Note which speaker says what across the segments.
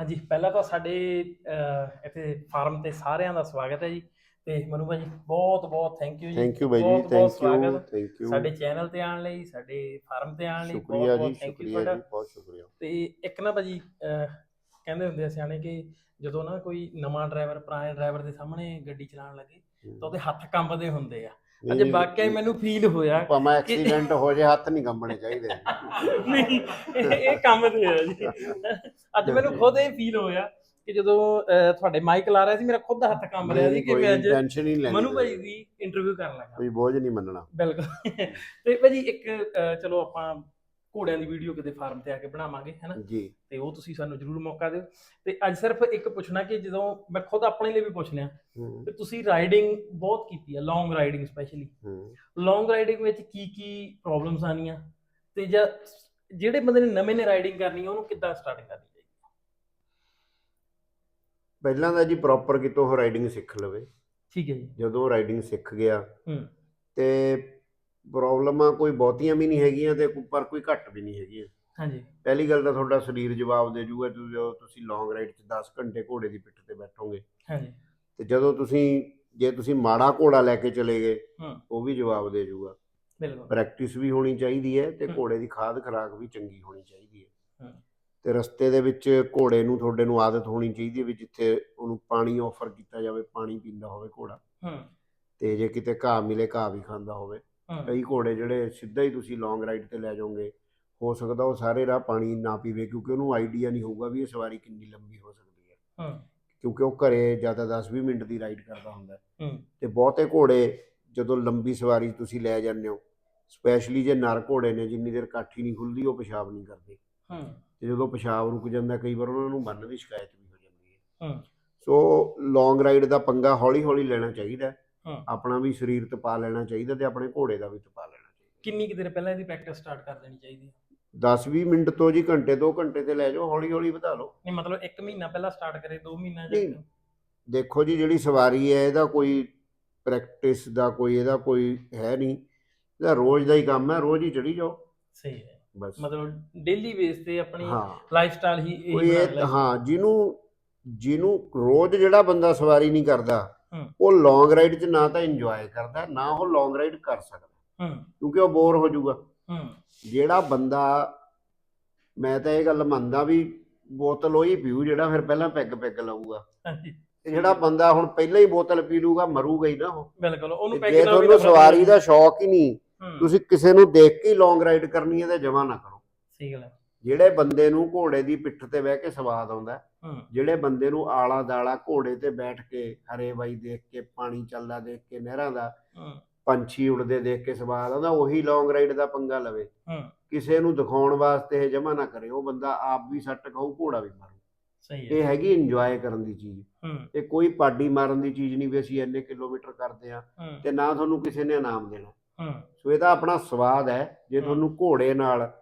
Speaker 1: ਹਾਂਜੀ ਪਹਿਲਾਂ ਤਾਂ ਸਾਡੇ ਇੱਥੇ ਫਾਰਮ ਤੇ ਸਾਰਿਆਂ ਦਾ ਸਵਾਗਤ ਹੈ ਜੀ। ਤੇ ਮਨੂ ਭਾਜੀ ਬਹੁਤ ਬਹੁਤ ਥੈਂਕ ਯੂ ਜੀ।
Speaker 2: ਥੈਂਕ ਯੂ ਬਾਈ ਜੀ ਥੈਂਕ ਯੂ ਥੈਂਕ ਯੂ
Speaker 1: ਸਾਡੇ ਚੈਨਲ ਤੇ ਆਉਣ ਲਈ ਸਾਡੇ ਫਾਰਮ ਤੇ ਆਉਣ ਲਈ ਬਹੁਤ ਬਹੁਤ ਥੈਂਕ ਯੂ
Speaker 2: ਸ਼ੁਕਰੀਆ
Speaker 1: ਤੁਹਾਡਾ।
Speaker 2: ਜੀ ਬਹੁਤ ਸ਼ੁਕਰੀਆ।
Speaker 1: ਤੇ ਇੱਕ ਨਾ ਭਾਜੀ ਕਹਿੰਦੇ ਹੁੰਦੇ ਆ ਸਿਆਣੇ ਕਿ ਜਦੋਂ ਨਾ ਕੋਈ ਨਵਾਂ ਡਰਾਈਵਰ ਪੁਰਾਣੇ ਡਰਾਈਵਰ ਦੇ ਸਾਹਮਣੇ ਗੱਡੀ ਚਲਾਉਣ ਲੱਗੇ ਤਾਂ ਉਹਦੇ ਹੱਥ ਕੰਬਦੇ ਹੁੰਦੇ ਆ। ਅੱਜ
Speaker 2: ਨਹੀਂ,
Speaker 1: ਵਾਕਿਆ ਹੀ ਮੈਨੂੰ ਫੀਲ ਹੋਇਆ
Speaker 2: ਭਾਵੇਂ ਐਕਸੀਡੈਂਟ ਹੋ ਜੇ ਹੱਥ ਨਹੀਂ ਕੰਬਣੇ ਚਾਹੀਦੇ।
Speaker 1: ਨਹੀਂ ਇਹ ਇਹ ਕੰਮ ਤੇ ਹੈ ਜੀ। ਅੱਜ ਮੈਨੂੰ ਖੁਦ ਇਹ ਫੀਲ ਹੋਇਆ ਕਿ ਜਦੋਂ ਅਹ, ਤੁਹਾਡੇ ਮਾਈਕ ਲਾ ਰਿਹਾ ਸੀ ਮੇਰਾ ਖੁਦ ਦਾ ਹੱਥ ਕੰਬ ਰਿਹਾ ਸੀ ਕਿ ਮੈਂ ਅੱਜ
Speaker 2: ਟੈਨਸ਼ਨ ਹੀ ਲੈਣੀ
Speaker 1: ਮਨੂ ਭਾਈ ਦੀ ਇੰਟਰਵਿਊ ਕਰਨ ਲੱਗਾ।
Speaker 2: ਕੋਈ ਬੋਝ ਨਹੀਂ ਮੰਨਣਾ।
Speaker 1: ਬਿਲਕੁਲ। ਤੇ ਭਾਜੀ ਇੱਕ ਅਹ, ਚਲੋ ਆਪਾਂ ਘੋੜਿਆਂ ਦੀ ਵੀਡੀਓ ਕਿਤੇ ਫਾਰਮ ਤੇ ਆ ਕੇ ਬਣਾਵਾਂਗੇ ਹੈਨਾ
Speaker 2: ਜੀ।
Speaker 1: ਤੇ ਉਹ ਤੁਸੀਂ ਸਾਨੂੰ ਜ਼ਰੂਰ ਮੌਕਾ ਦਿਓ। ਤੇ ਅੱਜ ਸਿਰਫ ਇੱਕ ਪੁੱਛਣਾ ਕਿ ਜਦੋਂ ਮੈਂ ਖੁਦ ਆਪਣੇ ਲਈ ਵੀ ਪੁੱਛ ਲਿਆ ਕਿ ਤੁਸੀਂ ਰਾਈਡਿੰਗ ਬਹੁਤ ਕੀਤੀ ਹੈ long riding specially. Long riding ਵਿੱਚ ਕੀ ਕੀ ਪ੍ਰੋਬਲਮਸ ਆਣੀਆਂ ਤੇ ਜਾਂ ਜਿਹੜੇ ਬੰਦੇ ਨੇ ਨਵੇਂ ਨੇ ਰਾਈਡਿੰਗ ਕਰਨੀ ਹੈ ਉਹਨੂੰ ਕਿੱਦਾਂ ਸਟਾਰਟ ਕਰਨੀ ਚਾਹੀਦੀ?
Speaker 2: ਪਹਿਲਾਂ ਤਾਂ ਜੀ ਪ੍ਰੋਪਰ ਕਿਤੋਂ ਉਹ ਰਾਈਡਿੰਗ ਸਿੱਖ ਲਵੇ।
Speaker 1: ਠੀਕ ਹੈ ਜੀ।
Speaker 2: ਜਦੋਂ ਰਾਈਡਿੰਗ ਸਿੱਖ ਗਿਆ
Speaker 1: ਹੂੰ।
Speaker 2: ਤੇ ਪ੍ਰੋਬਲਮਾਂ ਕੋਈ ਬਹੁਤੀਆਂ ਵੀ ਨਹੀਂ ਹੈਗੀਆਂ ਤੇ ਕੋਈ- ਪਰ ਕੋਈ ਘੱਟ ਵੀ ਨਹੀਂ ਹੈਗੀਆਂ।
Speaker 1: ਹਾਂਜੀ।
Speaker 2: ਪਹਿਲੀ ਗੱਲ ਤਾਂ ਤੁਹਾਡਾ ਸਰੀਰ ਜਵਾਬ ਦੇ ਜੂਗਾ ਜਦੋਂ ਤੁਸੀਂ ਲੌਂਗ ਰਾਈਡ 'ਚ 10 ਘੰਟੇ ਘੋੜੇ ਦੀ ਪਿੱਠ ਤੇ ਬੈਠੋਗੇ।
Speaker 1: ਹਾਂਜੀ।
Speaker 2: ਤੇ ਜਦੋਂ ਤੁਸੀਂ ਜੇ ਤੁਸੀਂ ਮਾੜਾ ਘੋੜਾ ਲੈ ਕੇ ਚਲੇ ਗਏ
Speaker 1: ਹੂੰ।
Speaker 2: ਉਹ ਵੀ ਜਵਾਬ ਦੇ ਜੂਗਾ।
Speaker 1: ਬਿਲਕੁਲ।
Speaker 2: ਪ੍ਰੈਕਟਿਸ ਵੀ ਹੋਣੀ ਚਾਹੀਦੀ ਹੈ ਤੇ। ਘੋੜੇ ਦੀ ਖਾਦ ਖੁਰਾਕ ਵੀ ਚੰਗੀ ਹੋਣੀ ਚਾਹੀਦੀ ਹੈ। ਤੇ ਰਸਤੇ ਦੇ ਵਿੱਚ ਘੋੜੇ ਨੂੰ ਤੁਹਾਡੇ ਨੂੰ ਆਦਤ ਹੋਣੀ ਚਾਹੀਦੀ ਹੈ ਵੀ ਜਿੱਥੇ ਉਹਨੂੰ ਪਾਣੀ ਆਫਰ ਕੀਤਾ ਜਾਵੇ ਪਾਣੀ ਪੀਂਦਾ ਹੋਵੇ ਘੋੜਾ।
Speaker 1: ਹੂੰ।
Speaker 2: ਤੇ ਜੇ ਕਿਤੇ ਘਾਹ ਮਿਲੇ ਘਾਹ ਵੀ ਖਾਂਦਾ ਹੋਵੇ। ਕਈ ਘੋੜੇ ਜਿਹੜੇ ਸਿੱਧਾ ਹੀ ਤੁਸੀਂ ਲੌਂਗ ਰਾਈਡ ਤੇ ਲੈ ਜਾਓਗੇ ਹੋ ਸਕਦਾ ਉਹ ਸਾਰੇ ਰਾਹ ਪਾਣੀ ਨਾ ਪੀਵੇ ਕਿਉਂਕਿ ਉਹਨੂੰ ਆਈਡੀਆ ਨਹੀਂ ਹੋਊਗਾ ਵੀ ਇਹ ਸਵਾਰੀ ਕਿੰਨੀ ਲੰਬੀ ਹੋ ਸਕਦੀ ਹੈ।
Speaker 1: ਹੂੰ।
Speaker 2: ਕਿਉਂਕਿ ਉਹ ਘਰੇ ਜ਼ਿਆਦਾ 10-20 ਮਿੰਟ ਦੀ ਰਾਈਡ ਕਰਦਾ ਹੁੰਦਾ ਤੇ ਬਹੁਤੇ ਘੋੜੇ ਜਦੋਂ ਲੰਬੀ ਸਵਾਰੀ ਤੁਸੀਂ ਲੈ ਜਾਂਦੇ ਹੋ ਸਪੈਸ਼ਲੀ ਜੇ ਨਰ ਘੋੜੇ ਨੇ ਜਿੰਨੀ ਦੇਰ ਕਾਠੀ ਨਹੀਂ ਖੁੱਲਦੀ ਉਹ ਪਿਸ਼ਾਬ ਨਹੀਂ ਕਰਦੇ।
Speaker 1: ਹੂੰ।
Speaker 2: ਤੇ ਜਦੋਂ ਪਿਸ਼ਾਬ ਰੁਕ ਜਾਂਦਾ ਕਈ ਵਾਰ ਉਹਨਾਂ ਨੂੰ ਬੰਨ ਦੀ ਸ਼ਿਕਾਇਤ ਵੀ ਹੋ ਜਾਂਦੀ ਹੈ।
Speaker 1: ਹੂੰ।
Speaker 2: ਸੋ ਲੌਂਗ ਰਾਈਡ ਦਾ ਪੰਗਾ ਹੌਲੀ ਹੌਲੀ ਲੈਣਾ ਚਾਹੀਦਾ ਹੈ। ਆਪਣਾ ਵੀ ਸਰੀਰ ਤਪਾ ਲੈਣਾ ਚਾਹੀਦਾ ਤੇ ਆਪਣੇ ਘੋੜੇ ਦਾ ਵੀ ਤਪਾ ਲੈਣਾ ਚਾਹੀਦਾ।
Speaker 1: ਕਿੰਨੀ ਕੁ ਦੇਰ ਪਹਿਲਾਂ ਇਹਦੀ ਪ੍ਰੈਕਟਿਸ ਸਟਾਰਟ ਕਰ ਦੇਣੀ ਚਾਹੀਦੀ ਹੈ?
Speaker 2: 10-20 ਮਿੰਟ ਤੋਂ ਜੀ ਘੰਟੇ 2 ਘੰਟੇ ਤੇ ਲੈ ਜਾਓ ਹੌਲੀ ਹੌਲੀ ਵਧਾ ਲਓ।
Speaker 1: ਨਹੀਂ ਮਤਲਬ 1 ਮਹੀਨਾ ਪਹਿਲਾਂ ਸਟਾਰਟ ਕਰੇ 2 ਮਹੀਨਾ
Speaker 2: ਨਹੀਂ। ਦੇਖੋ ਜੀ ਜਿਹੜੀ ਸਵਾਰੀ ਹੈ ਇਹਦਾ ਕੋਈ ਪ੍ਰੈਕਟਿਸ ਦਾ ਕੋਈ ਇਹਦਾ ਕੋਈ ਹੈ ਨਹੀਂ। ਇਹਦਾ ਰੋਜ਼ ਦਾ ਹੀ ਕੰਮ ਹੈ ਰੋਜ਼ ਹੀ ਚੜੀ ਜਾਓ।
Speaker 1: ਸਹੀ ਹੈ।
Speaker 2: ਬਸ।
Speaker 1: ਮਤਲਬ ਡੇਲੀ ਬੇਸ ਤੇ ਆਪਣੀ
Speaker 2: ਹਾਂ।
Speaker 1: ਲਾਈਫ ਸਟਾਈਲ ਹੀ ਇਹ
Speaker 2: ਕੋਈ
Speaker 1: ਬਣਾ
Speaker 2: ਇਹ
Speaker 1: ਲੈ
Speaker 2: ਹਾਂ ਜਿਹਨੂੰ ਜਿਹਨੂੰ ਰੋਜ਼ ਜਿਹੜਾ ਬੰਦਾ ਸਵਾਰੀ ਨਹੀਂ ਕਰਦਾ। ਉਹ ਲੌਂਗ ਰਾਈਡ 'ਚ ਨਾ ਤਾਂ ਇੰਜੋਏ ਕਰਦਾ ਨਾ ਉਹ ਲੌਂਗ ਰਾਈਡ ਕਰ ਸਕਦਾ। ਕਿਉਂਕਿ ਉਹ ਬੋਰ ਹੋ ਜਾਊਗਾ। ਜਿਹੜਾ ਬੰਦਾ ਮੈਂ ਤਾਂ ਇਹ ਗੱਲ ਮੰਨਦਾ ਵੀ ਬੋਤਲ ਉਹੀ ਪੀਊ ਜਿਹੜਾ ਫਿਰ ਪਹਿਲਾਂ ਪੈਗ ਪੈਗ ਲਾਊਗਾ।
Speaker 1: ਹਾਂਜੀ।
Speaker 2: ਤੇ ਜਿਹੜਾ ਬੰਦਾ ਹੁਣ ਪਹਿਲਾਂ ਹੀ ਬੋਤਲ ਪੀ ਲੂਗਾ ਮਰੂਗਾ ਹੀ ਨਾ ਉਹ।
Speaker 1: ਬਿਲਕੁਲ ਉਹਨੂੰ ਪੈਕ
Speaker 2: ਜੇ ਤੁਹਾਨੂੰ ਸਵਾਰੀ ਦਾ ਸ਼ੌਕ ਹੀ ਨਹੀਂ ਤੁਸੀਂ ਕਿਸੇ ਨੂੰ ਦੇਖ ਕੇ ਹੀ ਲੌਂਗ ਰਾਈਡ ਕਰਨੀ ਹੈ ਤਾਂ ਜਮਾ ਨਾ ਕਰੋ।
Speaker 1: ਸਹੀ ਗੱਲ ਹੈ।
Speaker 2: ਜਿਹੜੇ ਬੰਦੇ ਨੂੰ ਘੋੜੇ ਦੀ ਪਿੱਠ ਤੇ ਬਹਿ ਕੇ ਸਵਾਦ ਆਉਂਦਾ ਹੈ, ਜਿਹੜੇ ਬੰਦੇ ਨੂੰ ਆਲਾ ਦਾਲਾ ਘੋੜੇ ਤੇ ਬੈਠ ਕੇ ਹਰੇ ਬਾਈ ਦੇਖ ਕੇ ਪਾਣੀ ਚੱਲਦਾ ਦੇਖ ਕੇ ਨਹਿਰਾਂ ਦਾ
Speaker 1: ਹੂੰ।
Speaker 2: ਪੰਛੀ ਉੜਦੇ ਦੇਖ ਕੇ ਸਵਾਦ ਆਉਂਦਾ ਉਹੀ ਲੌਂਗ ਰਾਈਡ ਦਾ ਪੰਗਾ ਲਵੇ।
Speaker 1: ਹੂੰ।
Speaker 2: ਕਿਸੇ ਨੂੰ ਦਿਖਾਉਣ ਵਾਸਤੇ ਇਹ ਜਮਾ ਨਾ ਕਰੇ ਉਹ ਬੰਦਾ ਆਪ ਵੀ ਸੱਟ ਖਾਊ ਘੋੜਾ ਵੀ ਮਾਰੂ।
Speaker 1: ਸਹੀ ਹੈ।
Speaker 2: ਇਹ ਹੈਗੀ ਇੰਜੋਏ ਕਰਨ ਦੀ ਚੀਜ਼।
Speaker 1: ਹੂੰ।
Speaker 2: ਇਹ ਕੋਈ ਪਾਡੀ ਮਾਰਨ ਦੀ ਚੀਜ਼ ਨਹੀਂ ਵੀ ਅਸੀਂ ਇੰਨੇ ਕਿਲੋਮੀਟਰ ਕਰਦੇ ਆ
Speaker 1: ਹੂੰ।
Speaker 2: ਤੇ ਨਾ ਤੁਹਾਨੂੰ ਕਿਸੇ ਨੇ ਇਨਾਮ ਦੇਣਾ।
Speaker 1: ਹੂੰ।
Speaker 2: ਸੋ ਇਹਦਾ ਆਪਣਾ ਸਵਾਦ ਹੈ ਜੇ। ਤੁਹਾਨੂੰ ਘੋੜੇ ਨਾਲ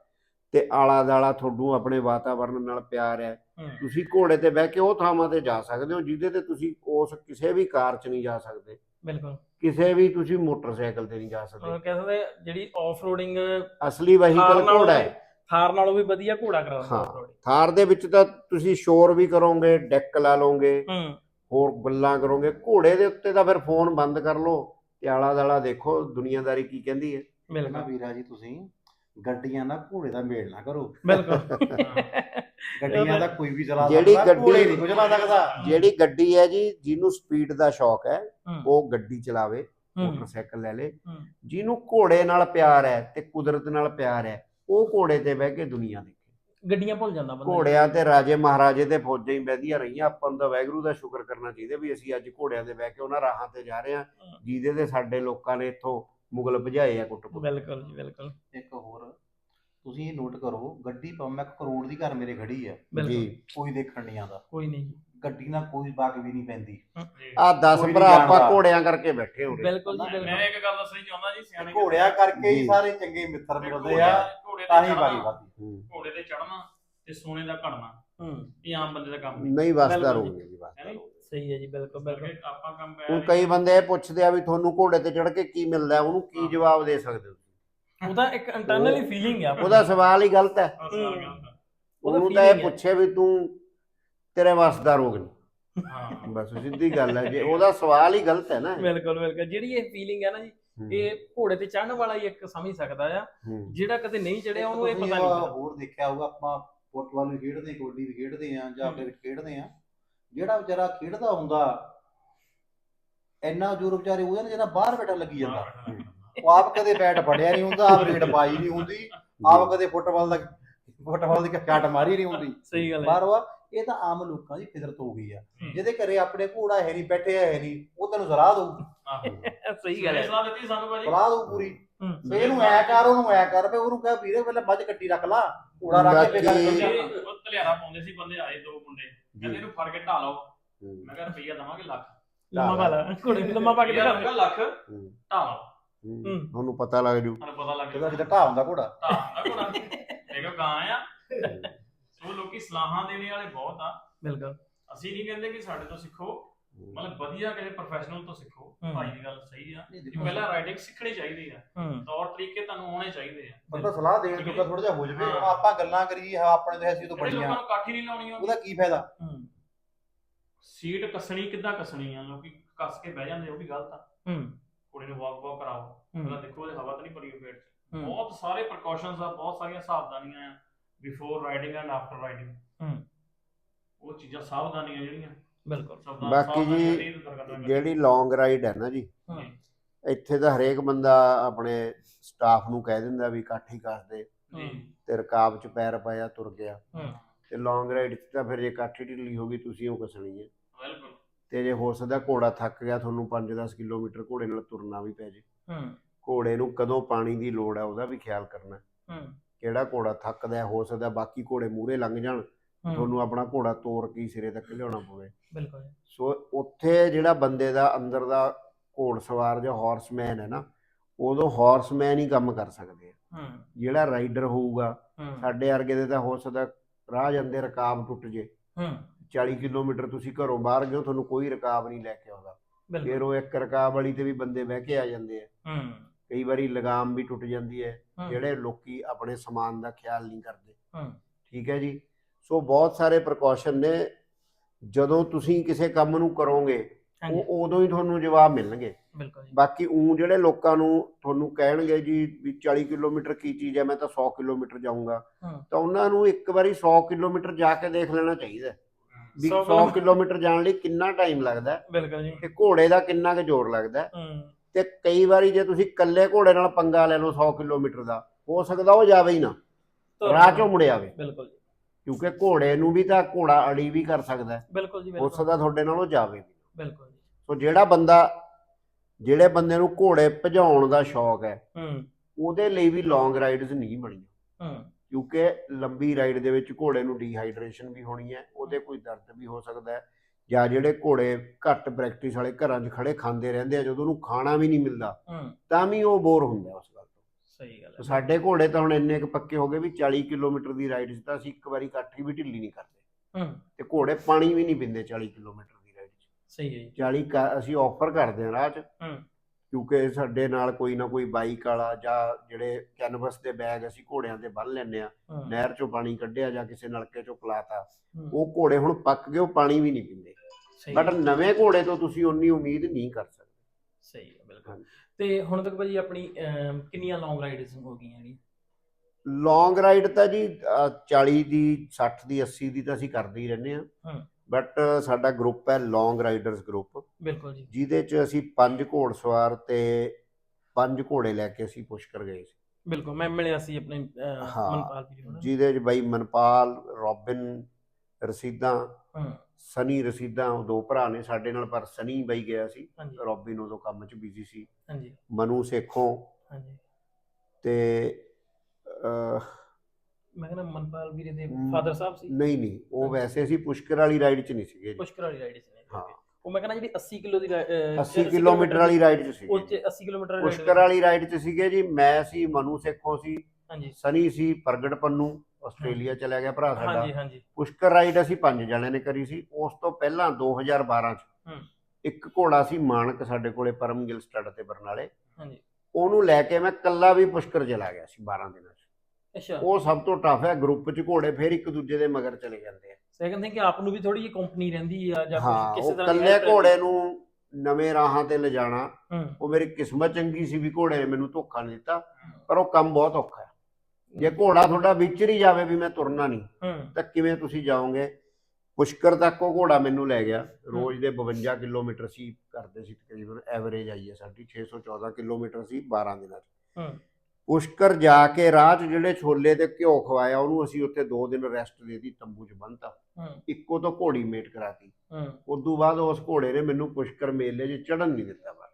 Speaker 2: ਤੇ ਆਲਾ ਦਾਲਾ ਤੁਹਾਨੂੰ ਆਪਣੇ ਵਾਤਾਵਰਣ ਨਾਲ ਪਿਆਰ ਹੈ। ਤੁਸੀਂ ਘੋੜੇ ਤੇ ਬਹਿ ਕੇ ਉਹ ਥਾਵਾਂ ਤੇ ਜਾ ਸਕਦੇ ਹੋ ਜਿਹਦੇ ਤੇ ਤੁਸੀਂ ਉਸ ਕਿਸੇ ਵੀ ਕਾਰ 'ਚ ਨਹੀਂ ਜਾ ਸਕਦੇ।
Speaker 1: ਬਿਲਕੁਲ।
Speaker 2: ਕਿਸੇ ਵੀ ਤੁਸੀਂ ਮੋਟਰਸਾਈਕਲ ਤੇ ਨਹੀਂ ਜਾ
Speaker 1: ਉਹ
Speaker 2: ਸਕਦੇ
Speaker 1: ਕਹਿੰਦੇ ਜਿਹੜੀ ਆਫ ਰੋਡਿੰਗ
Speaker 2: ਅਸਲੀ ਵਹੀਕਲ ਘੋੜਾ ਹੈ।
Speaker 1: ਥਾਰ ਨਾਲੋਂ ਵੀ ਵਧੀਆ ਘੋੜਾ ਕਰਾਉਂਦਾ
Speaker 2: ਹਾਂ। ਥਾਰ ਦੇ ਵਿੱਚ ਤਾਂ ਤੁਸੀਂ ਸ਼ੋਰ ਵੀ ਕਰੋਗੇ ਡੈਕ ਲਾ ਲਓਗੇ
Speaker 1: ਹੂੰ।
Speaker 2: ਹੋਰ ਗੱਲਾਂ ਕਰੋਗੇ। ਘੋੜੇ ਦੇ ਉੱਤੇ ਤਾਂ ਫਿਰ ਫੋਨ ਬੰਦ ਕਰ ਲਓ ਤੇ ਆਲਾ ਦਾਲਾ ਦੇਖੋ ਦੁਨੀਆਦਾਰੀ ਕੀ ਕਹਿੰਦੀ ਹੈ।
Speaker 1: ਬਿਲਕੁਲ।
Speaker 3: ਵੀਰਾ ਜੀ ਤੁਸੀਂ ਗੱਡੀਆਂ ਦਾ ਘੋੜੇ ਦਾ ਮੇਲ ਨਾ ਕਰੋ।
Speaker 1: ਬਿਲਕੁਲ।
Speaker 3: ਗੱਡੀਆਂ ਦਾ ਕੋਈ ਵੀ ਚਲਾ
Speaker 2: ਜਿਹੜੀ
Speaker 3: ਸਕਦਾ
Speaker 2: ਗੱਡੀ-
Speaker 3: ਘੋੜੇ ਨਹੀਂ ਕੋਈ ਚਲਾ ਸਕਦਾ।
Speaker 2: ਜਿਹੜੀ ਗੱਡੀ ਹੈ ਜੀ ਜਿਹਨੂੰ ਸਪੀਡ ਦਾ ਸ਼ੌਕ ਹੈ
Speaker 1: ਹੂੰ,
Speaker 2: ਉਹ ਗੱਡੀ ਚਲਾਵੇ
Speaker 1: ਹੂੰ,
Speaker 2: ਮੋਟਰਸਾਈਕਲ ਲੈ ਲੇ।
Speaker 1: ਹੂੰ,
Speaker 2: ਜਿਹਨੂੰ ਘੋੜੇ ਨਾਲ ਪਿਆਰ ਹੈ ਤੇ ਕੁਦਰਤ ਨਾਲ ਪਿਆਰ ਹੈ ਉਹ ਘੋੜੇ ਤੇ ਬਹਿ ਕੇ ਦੁਨੀਆ ਦੇਖੇ।
Speaker 1: ਗੱਡੀਆਂ ਭੁੱਲ ਜਾਂਦਾ ਬੰਦਾ।
Speaker 2: ਘੋੜਿਆਂ ਤੇ ਰਾਜੇ ਮਹਾਰਾਜੇ ਤੇ ਫੌਜਾਂ ਹੀ ਬਹਿਦੀਆਂ ਰਹੀਆਂ। ਆਪਾਂ ਨੂੰ ਤਾਂ ਵੈਗਰੂ ਦਾ ਸ਼ੁਕਰ ਕਰਨਾ ਚਾਹੀਦਾ ਵੀ ਅਸੀਂ ਅੱਜ ਘੋੜਿਆਂ ਤੇ ਬਹਿ ਕੇ ਉਹਨਾਂ ਰਾਹਾਂ ਤੇ ਜਾ ਰਹੇ ਹਾਂ। ਜਿਹਦੇ ਤੇ ਸਾਡੇ ਲੋਕਾਂ ਨੇ ਇੱਥੋਂ ਮੁਗਲ ਭਜਾਏ ਆ ਕੁੱਟ ਕੁੱਟ
Speaker 1: ਬਿਲਕੁਲ ਜੀ ਬਿਲਕੁਲ।
Speaker 3: ਇੱਕ ਹੋਰ ਤੁਸੀਂ ਇਹ ਨੋਟ ਕਰੋ ਗੱਡੀ ਭਾਵੇਂ ਇੱਕ ਕਰੋੜ ਦੀ ਘਰ ਮੇਰੇ ਖੜੀ ਹੈ
Speaker 1: ਬਿਲਕੁਲ।
Speaker 2: ਜੀ।
Speaker 3: ਕੋਈ ਦੇਖਣ ਨਹੀਂ ਆਉਂਦਾ।
Speaker 1: ਕੋਈ ਨਹੀਂ
Speaker 3: ਗੱਡੀ ਨਾਲ ਕੋਈ ਬਾਗ ਵੀ ਨਹੀਂ ਪੈਂਦੀ।
Speaker 2: ਆ 10
Speaker 3: ਕੋਈ ਨੀ
Speaker 2: ਭਰਾ ਆਪਾਂ
Speaker 3: ਜਾਣਦਾ।
Speaker 2: ਘੋੜਿਆਂ ਕਰਕੇ ਬੈਠੇ ਹੋਗੇ
Speaker 1: ਬਿਲਕੁਲ ਜੀ
Speaker 4: ਮੈਂ
Speaker 1: ਬਿਲਕੁਲ।
Speaker 4: ਇੱਕ ਗੱਲ ਦੱਸਣੀ ਚਾਹੁੰਦਾ ਜੀ ਸਿਆਣੇ
Speaker 3: ਘੋੜਿਆਂ ਕਰਕੇ ਹੀ
Speaker 2: ਜੀ।
Speaker 3: ਸਾਰੇ ਚੰਗੇ ਮਿੱਤਰ ਮਿਲਦੇ ਆ
Speaker 4: ਘੋੜੇ
Speaker 3: ਤਾਂ
Speaker 4: ਤੇ
Speaker 3: ਹੀ ਬਾਗੀ
Speaker 4: ਚੜ੍ਹਨਾ,
Speaker 3: ਵਾਦੀ
Speaker 4: ਘੋੜੇ ਤੇ ਚੜਨਾ ਤੇ ਸੋਨੇ ਦਾ ਘੜਨਾ।
Speaker 1: ਹੂੰ।
Speaker 4: ਇਹ ਆਮ ਬੰਦੇ ਦਾ ਕੰਮ ਨਹੀਂ।
Speaker 2: ਨਹੀਂ ਵਸਦਾ
Speaker 1: ਬਿਲਕੁਲ
Speaker 2: ਰਹੂਗੇ ਜੀ
Speaker 4: ਹੈ? ਨੀ?
Speaker 2: ਰਹੂਗੇ।
Speaker 1: ਸਹੀ ਹੈ ਜੀ ਬਿਲਕੁਲ ਬਿਲਕੁਲ।
Speaker 4: ਆਪਾਂ
Speaker 2: ਹੁਣ ਕਈ ਬੰਦੇ ਇਹ ਪੁੱਛਦੇ ਆ ਵੀ ਤੁਹਾਨੂੰ ਘੋੜੇ ਤੇ ਚੜ ਕੇ ਕੀ ਮਿਲਦਾ ਹੈ? ਉਹਨੂੰ ਕੀ
Speaker 4: ਹਾਂ।
Speaker 2: ਜਵਾਬ ਦੇ ਸਕਦੇ ਹੋ
Speaker 1: ਉਹਦਾ ਇੱਕ ਇੰਟਰਨਲੀ ਫੀਲਿੰਗ ਆ।
Speaker 2: ਉਹਦਾ ਸਵਾਲ ਹੀ ਗਲਤ ਹੈ।
Speaker 4: ਉਹਦਾ
Speaker 2: ਉਹਨੂੰ ਤਾਂ ਇਹ
Speaker 1: ਹੈ।
Speaker 2: ਪੁੱਛੇ ਵੀ ਤੂੰ ਤੇਰੇ ਵੱਸ ਦਾ ਰੋਗ ਨਹੀਂ।
Speaker 4: ਹਾਂ।
Speaker 2: ਬਸ ਸਿੱਧੀ ਗੱਲ ਹੈ ਜੇ ਉਹਦਾ ਸਵਾਲ ਹੀ ਗਲਤ ਹੈ ਨਾ।
Speaker 1: ਬਿਲਕੁਲ ਬਿਲਕੁਲ। ਜਿਹੜੀ ਇਹ ਫੀਲਿੰਗ ਹੈ ਨਾ ਜੀ
Speaker 2: ਹੂੰ,
Speaker 1: ਇਹ ਘੋੜੇ ਤੇ ਚੜਨ ਵਾਲਾ ਹੀ ਇੱਕ ਸਮਝ ਸਕਦਾ ਆ।
Speaker 2: ਹੂੰ,
Speaker 1: ਜਿਹੜਾ ਕਦੇ ਨਹੀਂ ਚੜਿਆ ਉਹਨੂੰ ਇਹ ਪਤਾ ਨਹੀਂ
Speaker 3: ਹੋਰ ਦੇਖਿਆ ਹੋਊਗਾ ਆਪਾਂ ਫੁੱਟਬਾਲ ਵੀ ਖੇਡਦੇ ਕਬੱਡੀ ਵੀ ਖੇਡਦੇ ਆ ਜਾਂ ਕ੍ਰਿਕਟ ਖੇਡਦੇ ਆ ਜਿਹੜਾ ਵਿਚਾਰਾ ਖੇਡਦਾ ਹੁੰਦਾ ਇੰਨਾ ਜ਼ੋਰ ਵਿਚਾਰੇ ਉਹਦੇ ਨਾਲ ਜਿਹੜਾ ਬਾਹਰ ਬੈਠਾ ਲੱਗੀ ਜਾਂਦਾ। ਉਹ ਆਪ ਕਦੇ ਬੈਟ ਫੜਿਆ ਨਹੀਂ ਹੁੰਦਾ ਆਪ ਰੇਡ ਪਾਈ ਨਹੀਂ ਹੁੰਦੀ ਆਪ ਕਦੇ ਫੁੱਟਬਾਲ ਦਾ ਫੁੱਟਬਾਲ ਦੀ ਕੱਟ ਮਾਰੀ ਨਹੀਂ ਹੁੰਦੀ।
Speaker 1: ਸਹੀ ਗੱਲ ਹੈ।
Speaker 3: ਬਾਹਰ ਵਾ ਇਹ ਤਾਂ ਆਮ ਲੋਕਾਂ ਦੀ ਫਿਤਰਤ ਹੋ ਗਈ ਆ। ਜਿਹਦੇ ਘਰੇ ਆਪਣੇ ਘੋੜਾ ਹੈ ਨਹੀਂ ਬੈਠੇ ਹੈ ਨਹੀਂ ਉਹ ਤੈਨੂੰ ਸਲਾਹ ਦਊ।
Speaker 1: ਸਹੀ ਗੱਲ ਹੈ।
Speaker 4: ਸਲਾਹ ਦਿੱਤੀ ਸਾਨੂੰ ਭਾਜੀ।
Speaker 3: ਸਲਾਹ ਦਊ ਪੂਰੀ। ਵੀ ਇਹਨੂੰ ਐ ਕਰ ਉਹਨੂੰ ਐ ਕਰ ਵੀ ਉਹਨੂੰ ਕਹੇ ਵੀਰੇ ਪਹਿਲਾਂ ਮੱਝ ਕੱਟੀ ਰੱਖ ਲਾ ਘੋੜਾ ਰੱਖ ਕੇ ਫੇਰ ਗੱਲ ਕਰੀ
Speaker 4: ਉਹ ਤਲਿਆਰਾ ਪਾਉਂਦੇ ਸੀ ਬੰਦੇ ਆਏ ਦੋ ਮੁੰਡੇ। ਕਹਿੰਦੇ ਇਹਨੂੰ ਫੜ ਕੇ ਢਾ ਲਓ। ਮੈਂ ਕਿਹਾ ਰੁਪਈਆ ਦਵਾਂਗੇ ਲੱਖ।
Speaker 1: ਲੰਮਾ ਪਾ ਲਾ। ਘੋੜੇ ਨੂੰ ਲੰਮਾ ਪਾ ਕੇ
Speaker 4: ਲੱਗਾ ਲੱਖ ਢਾ ਲਓ।
Speaker 2: ਤੁਹਾਨੂੰ ਪਤਾ ਲੱਗ ਜੂ।
Speaker 4: ਤੁਹਾਨੂੰ ਪਤਾ ਲੱਗ ਗਿਆ
Speaker 3: ਕਿਤੇ ਢਾ ਹੁੰਦਾ ਘੋੜਾ।
Speaker 4: ਢਾ ਹੁੰਦਾ ਘੋੜਾ। ਦੇਖੋ ਗਾਂ ਆ। ਸੋ ਲੋਕੀ ਸਲਾਹਾਂ ਦੇਣੇ ਵਾਲੇ ਬਹੁਤ ਆ।
Speaker 1: ਬਿਲਕੁਲ।
Speaker 4: ਅਸੀਂ ਨਹੀਂ ਕਹਿੰਦੇ ਕਿ ਸਾਡੇ ਤੋਂ ਸਿੱਖੋ। ਮਤਲਬ ਵਧੀਆ ਕਿਸੇ ਪ੍ਰੋਫੈਸ਼ਨਲ ਤੋਂ ਸਿੱਖੋ। ਭਾਈ ਦੀ ਗੱਲ ਸਹੀ ਆ।
Speaker 3: ਨਹੀਂ ਦੇਖੋ,
Speaker 4: ਪਹਿਲਾਂ ਰਾਈਡਿੰਗ ਸਿੱਖਣੀ ਚਾਹੀਦੀ ਆ।
Speaker 1: ਹੂੰ।
Speaker 4: ਤੌਰ ਤਰੀਕੇ ਤੁਹਾਨੂੰ ਆਉਣੇ ਚਾਹੀਦੇ ਆ।
Speaker 3: ਬੰਦਾ ਸਲਾਹ ਦੇਣ ਜੋਗਾ ਥੋੜਾ ਜਿਹਾ ਹੋ ਜਵੇ।
Speaker 4: ਹਾਂ।
Speaker 3: ਆਪਾਂ ਗੱਲਾਂ ਕਰੀਏ ਹਾਂ ਆਪਣੇ ਤੋਂ ਅਸੀਂ ਤੋਂ
Speaker 4: ਜਿਹੜੇ ਲੋਕਾਂ
Speaker 3: ਬੜੀਆਂ
Speaker 4: ਨੂੰ ਕਾਠੀ ਨਹੀਂ ਲਾਉਣੀ ਆਉਂਦੀ
Speaker 3: ਉਹਦਾ ਕੀ ਫਾਇਦਾ?
Speaker 1: ਹੂੰ।
Speaker 4: ਸੀਟ ਕੱਸਣੀ ਕਿੱਦਾਂ ਕੱਸਣੀ ਆ? ਲੋਕੀ ਕੱਸ ਕੇ ਬਹਿ ਜਾਂਦੇ ਉਹ ਵੀ ਗਲਤ ਆ।
Speaker 1: ਹੂੰ।
Speaker 4: ਕੁੜੀ ਨੂੰ ਵਾਕ ਵਾਕ ਕਰਾਓ। ਪਹਿਲਾਂ ਦੇਖੋ ਉਹਦੇ ਹਵਾ ਤਾਂ ਨਹੀਂ ਭਰੀ ਹੋਈ ਪੇਟ 'ਚ।
Speaker 1: ਹੂੰ।
Speaker 4: ਬਹੁਤ ਸਾਰੇ ਪ੍ਰੀਕਾਸ਼ਨਸ ਆ ਬਹੁਤ ਸਾਰੀਆਂ ਸਾਵਧਾਨੀਆਂ ਆ। Before riding and after riding
Speaker 1: ਹੂੰ।
Speaker 4: ਉਹ ਚੀਜ਼ਾਂ ਸਾਵਧਾਨੀਆਂ ਜਿਹੜੀਆਂ।
Speaker 1: ਬਿਲਕੁਲ।
Speaker 2: ਬਾਕੀ ਜੀ,
Speaker 4: ਤਾਂ
Speaker 2: ਜਿਹੜੀ ਲੌਂਗ ਰਾਈਡ ਹੈ ਨਾ ਜੀ
Speaker 1: ਹੂੰ।
Speaker 2: ਇੱਥੇ ਤਾਂ ਹਰੇਕ ਬੰਦਾ ਆਪਣੇ ਸਟਾਫ ਨੂੰ ਕਹਿ ਦਿੰਦਾ ਵੀ ਕਾਠੀ ਕੱਸ ਦੇ।
Speaker 4: ਜੀ
Speaker 2: ਤੇ ਰਕਾਬ ਚ ਪੈਰ ਪਾਇਆ ਤੁਰ ਗਿਆ।
Speaker 1: ਹੂੰ।
Speaker 2: ਤੇ ਲੌਂਗ ਰਾਈਡ 'ਚ ਤਾਂ ਫਿਰ ਜੇ ਕਾਠੀ ਢਿੱਲੀ ਹੋ ਗਈ ਤੁਸੀਂ ਉਹ ਕੱਸਣੀ ਹੈ।
Speaker 4: ਬਿਲਕੁਲ।
Speaker 2: ਤੇ ਜੇ ਹੋ ਸਕਦਾ ਘੋੜਾ ਥੱਕ ਗਿਆ ਤੁਹਾਨੂੰ 5-10 ਕਿਲੋਮੀਟਰ ਘੋੜੇ ਨਾਲ ਤੁਰਨਾ ਵੀ ਪੈ ਜੇ।
Speaker 1: ਹੂੰ।
Speaker 2: ਘੋੜੇ ਨੂੰ ਕਦੋਂ ਪਾਣੀ ਦੀ ਲੋੜ ਹੈ ਉਹਦਾ ਵੀ ਖਿਆਲ ਕਰਨਾ।
Speaker 1: ਹੂੰ।
Speaker 2: ਕਿਹੜਾ ਘੋੜਾ ਥੱਕਦਾ ਹੈ, ਹੋ ਸਕਦਾ ਬਾਕੀ ਘੋੜੇ ਮੂਹਰੇ ਲੰਘ ਜਾਣ।
Speaker 1: ਹੂੰ
Speaker 2: ਤੁਹਾਨੂੰ ਆਪਣਾ ਘੋੜਾ ਤੋੜ ਕੇ ਹੀ ਸਿਰੇ ਤੱਕ ਲਿਆਉਣਾ ਪਵੇ।
Speaker 1: ਬਿਲਕੁਲ।
Speaker 2: ਸੋ ਉੱਥੇ ਜਿਹੜਾ ਬੰਦੇ ਦਾ ਅੰਦਰ ਦਾ ਘੋੜਸਵਾਰ ਜਾਂ ਹਾਰਸਮੈਨ ਹੈ ਨਾ ਉਦੋਂ ਹਾਰਸਮੈਨ ਹੀ ਕੰਮ ਕਰ ਸਕਦੇ ਆ। ਜਿਹੜਾ ਰਾਈਡਰ ਹੋਊਗਾ ਸਾਡੇ ਵਰਗੇ ਦੇ ਤਾਂ ਹੋ ਸਕਦਾ ਰਾਹ ਜਾਂਦੇ ਰਕਾਬ ਟੁੱਟ ਜੇ।
Speaker 1: ਹੂੰ।
Speaker 2: 40 ਕਿਲੋਮੀਟਰ ਤੁਸੀਂ ਘਰੋਂ ਬਾਹਰ ਗਏ ਤੁਹਾਨੂੰ ਕੋਈ ਰਕਾਬ ਨਹੀਂ ਲੈ ਕੇ ਆਉਂਦਾ। ਫਿਰ ਉਹ ਇੱਕ ਰਕਾਬ ਵਾਲੀ ਤੇ ਵੀ ਬੰਦੇ ਬਹਿ ਕੇ ਆ ਜਾਂਦੇ ਆ। ਕਈ ਵਾਰੀ ਲਗਾਮ ਵੀ ਟੁੱਟ ਜਾਂਦੀ ਹੈ। ਜਿਹੜੇ ਲੋਕੀ ਆਪਣੇ ਸਮਾਨ ਦਾ ਖਿਆਲ ਨਹੀਂ ਕਰਦੇ। ਠੀਕ ਹੈ ਜੀ? ਸੋ ਬਹੁਤ ਸਾਰੇ ਪ੍ਰੀਕਾਸ਼ਨ ਨੇ। ਜਦੋਂ ਤੁਸੀਂ ਕਿਸੇ ਕੰਮ ਨੂੰ ਕਰੋਗੇ ਉਹ ਉਦੋਂ ਹੀ ਤੁਹਾਨੂੰ ਜਵਾਬ ਮਿਲਣਗੇ।
Speaker 1: ਬਿਲਕੁਲ ਜੀ।
Speaker 2: ਬਾਕੀ ਉਹ ਜਿਹੜੇ ਲੋਕਾਂ ਨੂੰ ਤੁਹਾਨੂੰ ਕਹਿਣਗੇ ਜੀ ਵੀ 40 ਕਿਲੋਮੀਟਰ ਕੀ ਚੀਜ਼ ਹੈ ਮੈਂ ਤਾਂ 100 ਕਿਲੋਮੀਟਰ ਜਾਊਂਗਾ। ਤਾਂ ਉਹਨਾਂ ਨੂੰ ਇੱਕ ਵਾਰੀ 100 ਕਿਲੋਮੀਟਰ ਜਾ ਕੇ ਦੇਖ ਲੈਣਾ ਚਾਹੀਦਾ। ਵੀ
Speaker 1: 100
Speaker 2: 100 ਕਿਲੋਮੀਟਰ ਜਾਣ ਲਈ ਕਿੰਨਾ ਟਾਈਮ ਲੱਗਦਾ ਹੈ
Speaker 1: ਬਿਲਕੁਲ ਜੀ।
Speaker 2: ਤੇ ਘੋੜੇ ਦਾ ਕਿੰਨਾ ਕੁ ਜ਼ੋਰ ਲੱਗਦਾ ਤੇ ਕਈ ਵਾਰੀ ਜੇ ਤੁਸੀਂ ਇਕੱਲੇ ਘੋੜੇ ਨਾਲ ਪੰਗਾ ਲੈ ਲਓ 100 ਕਿਲੋਮੀਟਰ ਦਾ ਹੋ ਸਕਦਾ ਉਹ ਜਾਵੇ ਹੀ ਨਾ। ਰਾਹ ਚੋਂ ਮੁੜ ਆਵੇ।
Speaker 1: ਬਿਲਕੁਲ
Speaker 2: ਕਿਉਂਕਿ ਘੋੜੇ ਨੂੰ ਵੀ ਤਾਂ ਘੋੜਾ ਅੜੀ ਵੀ ਕਰ ਸਕਦਾ ਹੈ।
Speaker 1: ਬਿਲਕੁਲ ਜੀ
Speaker 2: ਹੋ
Speaker 1: ਬਿਲਕੁਲ।
Speaker 2: ਸਕਦਾ ਤੁਹਾਡੇ ਨਾਲ ਜਾਵੇ ਵੀ।
Speaker 1: ਬਿਲਕੁਲ ਜੀ।
Speaker 2: ਸੋ ਜਿਹੜਾ ਬੰਦਾ ਜਿਹੜੇ ਬੰਦੇ ਨੂੰ ਘੋੜੇ ਭਜਾਉਣ ਦਾ ਸ਼ੌਕ ਹੈ
Speaker 1: ਹੂੰ।
Speaker 2: ਉਹਦੇ ਲਈ ਵੀ ਲੌਂਗ ਰਾਈਡਸ ਨਹੀਂ ਬਣੀਆਂ।
Speaker 1: ਹੂੰ।
Speaker 2: ਕਿਉਂਕਿ ਲੰਬੀ ਰਾਈਡ ਦੇ ਵਿੱਚ ਘੋੜੇ ਨੂੰ ਡੀਹਾਈਡਰੇਸ਼ਨ ਵੀ ਹੋਣੀ ਹੈ ਉਹਦੇ ਕੋਈ ਦਰਦ ਵੀ ਹੋ ਸਕਦਾ ਹੈ। ਜਾਂ ਜਿਹੜੇ ਘੋੜੇ ਘੱਟ ਪ੍ਰੈਕਟਿਸ ਵਾਲੇ ਘਰਾਂ 'ਚ ਖੜੇ ਖਾਂਦੇ ਰਹਿੰਦੇ ਆ ਜਦੋਂ ਉਹਨੂੰ ਖਾਣਾ ਵੀ ਨਹੀਂ ਮਿਲਦਾ
Speaker 1: ਹੂੰ।
Speaker 2: ਤਾਂ ਵੀ ਉਹ ਬੋਰ ਹੁੰਦਾ ਉਸ ਗੱਲ
Speaker 1: ਸਹੀ ਗੱਲ ਹੈ।
Speaker 2: ਸਾਡੇ ਘੋੜੇ ਤਾਂ ਹੁਣ ਇੰਨੇ ਕੁ ਪੱਕੇ ਹੋ ਗਏ ਵੀ 40 ਕਿਲੋਮੀਟਰ ਦੀ ਰਾਈਡ 'ਚ ਤਾਂ ਅਸੀਂ ਇੱਕ ਵਾਰੀ ਕਾਠੀ ਵੀ ਢਿੱਲੀ ਨਹੀਂ ਕਰਦੇ।
Speaker 1: ਹੂੰ।
Speaker 2: ਤੇ ਘੋੜੇ ਪਾਣੀ ਵੀ ਨਹੀਂ ਪੀਂਦੇ 40 ਕਿਲੋਮੀਟਰ ਦੀ ਰਾਈਡ 'ਚ।
Speaker 1: ਸਹੀ ਹੈ ਜੀ।
Speaker 2: 40 ਕਾ- ਅਸੀਂ ਆਫਰ ਕਰਦੇ ਹਾਂ ਰਾਹ 'ਚ।
Speaker 1: ਹੂੰ।
Speaker 2: ਕਿਉਂਕਿ ਸਾਡੇ ਨਾਲ ਕੋਈ ਨਾ ਕੋਈ ਬਾਈਕ ਵਾਲਾ ਜਾਂ ਜਿਹੜੇ ਕੈਨਵਸ ਦੇ ਬੈਗ ਅਸੀਂ ਘੋੜਿਆਂ ਤੇ ਬੰਨ ਲੈਂਦੇ ਆ
Speaker 1: ਹੂੰ।
Speaker 2: ਨਹਿਰ 'ਚੋਂ ਪਾਣੀ ਕੱਢਿਆ ਜਾਂ ਕਿਸੇ ਨਲਕੇ 'ਚੋਂ ਪਲਾਤਾ
Speaker 1: ਹੂੰ,
Speaker 2: ਉਹ ਘੋੜੇ ਹੁਣ ਪੱਕ ਗਏ ਉਹ ਪਾਣੀ ਵੀ ਨਹੀਂ ਪੀਂਦੇ।
Speaker 1: ਸਹੀ
Speaker 2: ਬਟ
Speaker 1: ਹੈ,
Speaker 2: ਨਵੇਂ ਘੋੜੇ ਤੋਂ ਤੁਸੀਂ ਉਨੀ ਉਮੀਦ ਨਹੀਂ ਕਰ ਸਕਦੇ।
Speaker 1: ਸਹੀ ਹੈ ਬਿਲਕੁਲ। ਤੇ ਹੁਣ ਤੱਕ ਭਾਜੀ ਆਪਣੀ ਅਮ, ਕਿੰਨੀਆਂ ਲੌਂਗ ਰਾਈਡਸ ਹੋ ਗਈਆਂ ਜੀ
Speaker 2: ਲੌਂਗ ਰਾਈਡ ਤਾਂ ਜੀ ਅਹ, 40 ਦੀ 60 ਦੀ 80 ਦੀ ਤਾਂ ਅਸੀਂ ਕਰਦੇ ਹੀ ਰਹਿੰਦੇ ਆ
Speaker 1: ਹੂੰ।
Speaker 2: ਬਟ ਸਾਡਾ ਗਰੁੱਪ ਹੈ ਲੌਂਗ ਰਾਈਡਰਸ ਗਰੁੱਪ
Speaker 1: ਬਿਲਕੁਲ ਜੀ
Speaker 2: ਜਿਹਦੇ 'ਚ ਅਸੀਂ ਪੰਜ ਘੋੜਸਵਾਰ ਤੇ ਪੰਜ ਘੋੜੇ ਲੈ ਕੇ ਅਸੀਂ ਪੁਸ਼ਕਰ ਗਏ ਸੀ
Speaker 1: ਬਿਲਕੁਲ ਮੈਂ ਮਿਲਿਆ ਸੀ ਆਪਣੇ ਅਹ,
Speaker 2: ਹਾਂ।
Speaker 1: ਮਨਪਾਲ ਜੀ ਨਾ।
Speaker 2: ਜਿਹਦੇ 'ਚ ਬਾਈ ਮਨਪਾਲ ਰੋਬਿਨ ਰਸੀਦਾਂ
Speaker 1: ਹੂੰ
Speaker 2: ਸਨੀ ਰਸੀਦਾਂ ਉਹ ਦੋ ਭਰਾ ਨੇ ਸਾਡੇ ਨਾਲ ਪਰ ਸਨੀ ਬਾਈ ਗਿਆ ਸੀ
Speaker 1: ਹਾਂਜੀ।
Speaker 2: ਰੋਬਿਨ ਉਦੋਂ ਕੰਮ 'ਚ ਬਿਜ਼ੀ ਸੀ।
Speaker 1: ਹਾਂਜੀ।
Speaker 2: ਮਨੂ ਸੇਖੋਂ
Speaker 1: ਹਾਂਜੀ।
Speaker 2: ਤੇ ਅਹ,
Speaker 1: ਮੈਂ ਕਹਿੰਦਾ ਮਨਪਾਲ ਵੀਰੇ ਦੇ
Speaker 2: ਹਮ,
Speaker 1: ਫਾਦਰ ਸਾਹਿਬ ਸੀ?
Speaker 2: ਨਹੀਂ ਨਹੀਂ ਉਹ ਵੈਸੇ ਅਸੀਂ ਪੁਸ਼ਕਰ ਵਾਲੀ ਰਾਈਡ 'ਚ ਨਹੀਂ ਸੀਗੇ ਜੀ।
Speaker 1: ਪੁਸ਼ਕਰ ਵਾਲੀ ਰਾਈਡ ਸੀ
Speaker 2: ਹਾਂ।
Speaker 1: ਉਹ ਮੈਂ ਕਹਿੰਦਾ ਜਿਹੜੀ 80 ਕਿਲੋ ਦੀ ਰਾ- ਅਹ,
Speaker 2: 80 ਕਿਲੋਮੀਟਰ ਵਾਲੀ ਰਾਈਡ 'ਚ
Speaker 1: ਉਹ
Speaker 2: ਸੀਗੇ
Speaker 1: ਚ 80 ਕਿਲੋਮੀਟਰ ride
Speaker 2: ਪੁਸ਼ਕਰ ਵਾਲੀ ਰਾਈਡ 'ਚ ਸੀਗੇ ਜੀ ਮੈਂ ਸੀ ਮਨੂ ਸੇਖੋਂ ਸੀ
Speaker 1: ਹਾਂਜੀ।
Speaker 2: ਸਨੀ ਸੀ ਪ੍ਰਗਟ ਪੰਨੂ ਆਸਟ੍ਰੇਲੀਆ ਚਲਾ ਗਿਆ ਭਰਾ ਸਾਡਾ।
Speaker 1: ਹਾਂਜੀ ਹਾਂਜੀ।
Speaker 2: ਪੁਸ਼ਕਰ ਰਾਈਡ ਅਸੀਂ ਪੰਜ ਜਣਿਆਂ ਨੇ ਕਰੀ ਸੀ। ਉਸ ਤੋਂ ਪਹਿਲਾਂ 2012 ਚ
Speaker 1: ਹੂੰ।
Speaker 2: ਇੱਕ ਘੋੜਾ ਸੀ ਮਾਨਕ ਸਾਡੇ ਕੋਲੇ ਪਰਮਗਿਲ ਸਟੱਡ ਤੇ ਬਰਨਾਲੇ।
Speaker 1: ਹਾਂਜੀ।
Speaker 2: ਉਹਨੂੰ ਲੈ ਕੇ ਮੈਂ ਕੱਲਾ ਵੀ ਪੁਸ਼ਕਰ ਚਲਾ ਗਿਆ ਸੀ 12 ਦਿਨਾਂ ਚ।
Speaker 1: ਅੱਛਾ।
Speaker 2: ਉਹ ਸਭ ਤੋਂ ਟਫ ਹੈ ਗਰੁੱਪ ਚ ਘੋੜੇ ਫਿਰ ਇੱਕ ਦੂਜੇ ਦੇ ਮਗਰ ਚਲੇ ਜਾਂਦੇ ਆ।
Speaker 1: ਸੈਕੰਡ ਥਿੰਗ ਕਿ ਆਪ ਨੂੰ ਵੀ ਥੋੜੀ ਜਿਹੀ ਕੰਪਨੀ ਰਹਿੰਦੀ ਆ ਜਾਂ
Speaker 2: ਹਾਂ
Speaker 1: ਕਿਸੇ
Speaker 2: ਉਹ
Speaker 1: ਤਰ੍ਹਾਂ ਦੀ
Speaker 2: ਕੱਲੇ
Speaker 1: help
Speaker 2: ਘੋੜੇ ਨੂੰ ਨਵੇਂ ਰਾਹਾਂ ਤੇ ਲਿਜਾਣਾ।
Speaker 1: ਹੂੰ।
Speaker 2: ਉਹ ਮੇਰੀ ਕਿਸਮਤ ਚੰਗੀ ਸੀ ਵੀ ਘੋੜੇ ਨੇ ਮੈਨੂੰ ਧੋਖਾ ਨਹੀਂ ਦਿੱਤਾ ਪਰ ਉਹ ਕੰਮ ਬਹੁਤ ਔਖਾ ਹੈ। ਜੇ ਘੋੜਾ ਤੁਹਾਡਾ ਵਿਚਰ ਹੀ ਜਾਵੇ ਵੀ ਮੈਂ ਤੁਰਨਾ ਨਹੀਂ
Speaker 1: ਹੂੰ।
Speaker 2: ਤਾਂ ਕਿਵੇਂ ਤੁਸੀਂ ਜਾਓਗੇ? ਪੁਸ਼ਕਰ ਤੱਕ ਉਹ ਘੋੜਾ ਮੈਨੂੰ ਲੈ ਗਿਆ। ਰੋਜ਼ ਦੇ 52 ਕਿਲੋਮੀਟਰ ਸੀ ਕਰਦੇ ਸੀ ਤਕਰੀਬਨ ਐਵਰੇਜ ਆਈ ਹੈ ਸਾਡੀ 614 ਕਿਲੋਮੀਟਰ ਸੀ 12 ਦਿਨਾਂ 'ਚ।
Speaker 1: ਹੂੰ।
Speaker 2: ਪੁਸ਼ਕਰ ਜਾ ਕੇ ਰਾਹ 'ਚ ਜਿਹੜੇ ਛੋਲੇ ਤੇ ਘਿਓ ਖਵਾਇਆ ਉਹਨੂੰ ਅਸੀਂ ਉੱਥੇ 2 ਦਿਨ ਰੈਸਟ ਦੇ ਦਿੱਤੀ ਤੰਬੂ 'ਚ ਬੰਨਤਾ
Speaker 1: ਹੂੰ।
Speaker 2: ਇੱਕੋ ਤੋਂ ਘੋੜੀ ਮੇਟ ਕਰਾਤੀ।
Speaker 1: ਹੂੰ।
Speaker 2: ਉਦੋਂ ਬਾਅਦ ਉਸ ਘੋੜੇ ਨੇ ਮੈਨੂੰ ਪੁਸ਼ਕਰ ਮੇਲੇ 'ਚ ਚੜਨ ਨਹੀਂ ਦਿੱਤਾ ਬਸ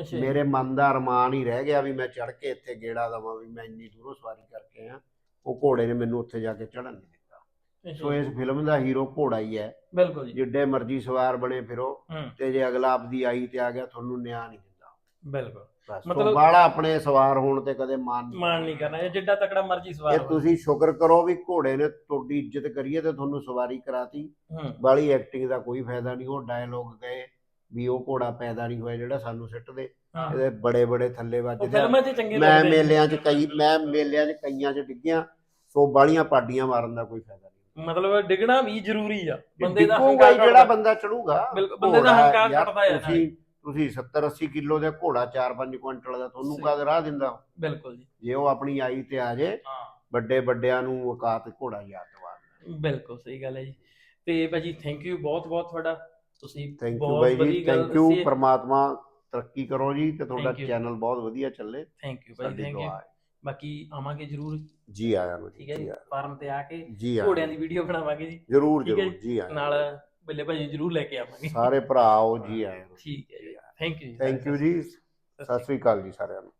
Speaker 1: ਅੱਛਾ ਜੀ।
Speaker 2: ਮੇਰੇ ਮਨ ਦਾ ਅਰਮਾਨ ਹੀ ਰਹਿ ਗਿਆ ਵੀ ਮੈਂ ਚੜ ਕੇ ਇੱਥੇ ਗੇੜਾ ਦਵਾਂ ਵੀ ਮੈਂ ਇੰਨੀ ਦੂਰੋਂ ਸਵਾਰੀ ਕਰਕੇ ਆ ਉਹ ਘੋੜੇ ਨੇ ਮੈਨੂੰ ਉੱਥੇ ਜਾ ਕੇ ਚੜਨ ਨਹੀਂ ਦਿੱਤਾ। ਸੋ। ਇਸ ਫਿਲਮ ਦਾ ਹੀਰੋ ਘੋੜਾ ਹੀ ਹੈ।
Speaker 1: ਬਿਲਕੁਲ ਜੀ।
Speaker 2: ਜਿੱਡੇ ਮਰਜ਼ੀ ਸਵਾਰ ਬਣੇ ਫਿਰੋ
Speaker 1: ਹੂੰ।
Speaker 2: ਤੇ ਜੇ ਅਗਲਾ ਆਪਦੀ ਆਈ ਤੇ ਆ ਗਿਆ ਤੁਹਾਨੂੰ ਨਿਆਂ ਨਹੀਂ ਦਿੰਦਾ।
Speaker 1: ਬਿਲਕੁਲ।
Speaker 2: ਬਸ
Speaker 1: ਮਤਲਬ-
Speaker 2: ਮਤਲਬ ਬਾਲਾ ਆਪਣੇ ਸਵਾਰ ਹੋਣ ਤੇ ਕਦੇ ਮਾਨ ਨਹੀਂ
Speaker 1: ਮਾਨ ਨਹੀਂ ਕਰਨਾ। ਇਹ ਜਿੱਡਾ ਤਕੜਾ ਮਰਜ਼ੀ ਸਵਾਰ
Speaker 2: ਇਹ
Speaker 1: ਹੋਵੇ।
Speaker 2: ਤੁਸੀਂ ਸ਼ੁਕਰ ਕਰੋ ਵੀ ਘੋੜੇ ਨੇ ਤੁਹਾਡੀ ਇੱਜ਼ਤ ਕਰੀਏ ਤੇ ਤੁਹਾਨੂੰ ਸਵਾਰੀ ਕਰਾਤੀ।
Speaker 1: ਹੂੰ।
Speaker 2: ਬਾਲੀ ਐਕਟਿੰਗ ਦਾ ਕੋਈ ਫਾਇਦਾ ਨਹੀਂ। ਉਹ ਡਾਇਲੋਗ ਗਏ ਵੀ ਉਹ ਘੋੜਾ ਪੈਦਾ ਨਹੀਂ ਹੋਇਆ ਜਿਹੜਾ ਸਾਨੂੰ ਸਿੱਟਦੇ
Speaker 1: ਹਾਂ।
Speaker 2: ਇਹਦੇ ਬੜੇ ਬੜੇ ਥੱਲੇ
Speaker 1: ਉਹ
Speaker 2: ਵੱਜਦੇ ਆ।
Speaker 1: ਫਿਲਮਾਂ 'ਚ ਚੰਗੇ
Speaker 2: ਮੈਂ
Speaker 1: ਲੱਗਦੇ।
Speaker 2: ਮੇਲਿਆਂ 'ਚ ਕਈ ਮੈਂ ਮੇਲਿਆਂ 'ਚ ਕਈਆਂ 'ਚ ਡਿੱਗਿਆ ਸੋ ਬਾਲੀਆਂ ਪਾਡੀਆਂ ਮਾਰਨ ਦਾ ਕੋਈ ਫਾਇਦਾ ਨਹੀਂ।
Speaker 1: ਮਤਲਬ ਡਿੱਗਣਾ ਵੀ ਜ਼ਰੂਰੀ ਆ। ਬੰਦੇ ਦਾ
Speaker 2: ਡਿੱਗੂਗਾ
Speaker 1: ਹੰਕਾਰ
Speaker 2: ਹੀ ਜਿਹੜਾ ਬੰਦਾ ਚੜੂਗਾ
Speaker 1: ਬਿਲਕੁਲ, ਬੰਦੇ ਦਾ
Speaker 2: ਘੋੜਾ
Speaker 1: ਹੰਕਾਰ
Speaker 2: ਯਾਰ,
Speaker 1: ਘਟਦਾ।
Speaker 2: ਤੁਸੀਂ ਤੁਸੀਂ 70 80 ਕਿਲੋ ਦਾ ਘੋੜਾ 4-5 ਕੁਇੰਟਲ ਦਾ ਤੁਹਾਨੂੰ
Speaker 1: ਸਹੀ।
Speaker 2: ਕਦ ਰਾਹ ਦਿੰਦਾ
Speaker 1: ਬਿਲਕੁਲ ਜੀ।
Speaker 2: ਜੇ ਉਹ ਆਪਣੀ ਆਈ ਤੇ ਆ ਜੇ
Speaker 4: ਹਾਂ।
Speaker 2: ਵੱਡੇ ਵੱਡਿਆਂ ਨੂੰ ਔਕਾਤ ਘੋੜਾ ਯਾਦ ਦਵਾ
Speaker 1: ਬਿਲਕੁਲ ਸਹੀ ਗੱਲ ਹੈ ਜੀ। ਤੇ ਭਾਜੀ ਥੈਂਕ ਯੂ ਬਹੁਤ ਬਹੁਤ ਤੁਹਾਡਾ। ਤੁਸੀਂ
Speaker 2: ਥੈਂਕ ਯੂ
Speaker 1: ਬਹੁਤ
Speaker 2: ਬਾਈ ਜੀ
Speaker 1: ਵਧੀਆ ਗੱਲ
Speaker 2: ਥੈਂਕ ਯੂ
Speaker 1: ਦੱਸੀ ਹੈ।
Speaker 2: ਪ੍ਰਮਾਤਮਾ ਤਰੱਕੀ ਕਰੋ ਜੀ ਤੇ ਤੁਹਾਡਾ
Speaker 1: Thank you.
Speaker 2: ਚੈਨਲ ਬਹੁਤ ਵਧੀਆ ਚੱਲੇ।
Speaker 1: ਥੈਂਕ ਯੂ
Speaker 2: ਸਾਡੀ
Speaker 1: ਥੈਂਕ ਯੂ
Speaker 2: ਦੁਆ ਹੈ।
Speaker 1: ਬਾਕੀ ਆਵਾਂਗੇ ਜਰੂਰ।
Speaker 2: ਜੀ ਆਇਆਂ ਨੂੰ
Speaker 1: ਠੀਕ ਹੈ
Speaker 2: ਜੀ
Speaker 1: ਜੀ
Speaker 2: ਆਇਆਂ
Speaker 1: ਫਾਰਮ ਤੇ ਆ ਕੇ
Speaker 2: ਨੂੰ, ਜੀ
Speaker 1: ਘੋੜਿਆਂ
Speaker 2: ਆਇਆਂ
Speaker 1: ਦੀ ਵੀਡੀਓ ਬਣਾਵਾਂਗੇ ਜੀ।
Speaker 2: ਜ਼ਰੂਰ
Speaker 1: ਠੀਕ ਹੈ
Speaker 2: ਜ਼ਰੂਰ ਜੀ। ਆਇਆਂ
Speaker 1: ਨਾਲ ਬੱਲੇ ਭਾਜੀ ਜਰੂਰ ਲੈ ਕੇ ਆਵਾਂਗੇ।
Speaker 2: ਸਾਰੇ ਭਰਾ ਆਓ ਜੀ ਆਇਆਂ ਨੂੰ।
Speaker 1: ਠੀਕ ਹੈ ਜੀ। ਥੈਂਕ ਯੂ
Speaker 2: ਥੈਂਕ ਯੂ ਜੀ। ਸਤਿ ਸ੍ਰੀ ਅਕਾਲ ਜੀ ਸਾਰਿਆਂ ਨੂੰ।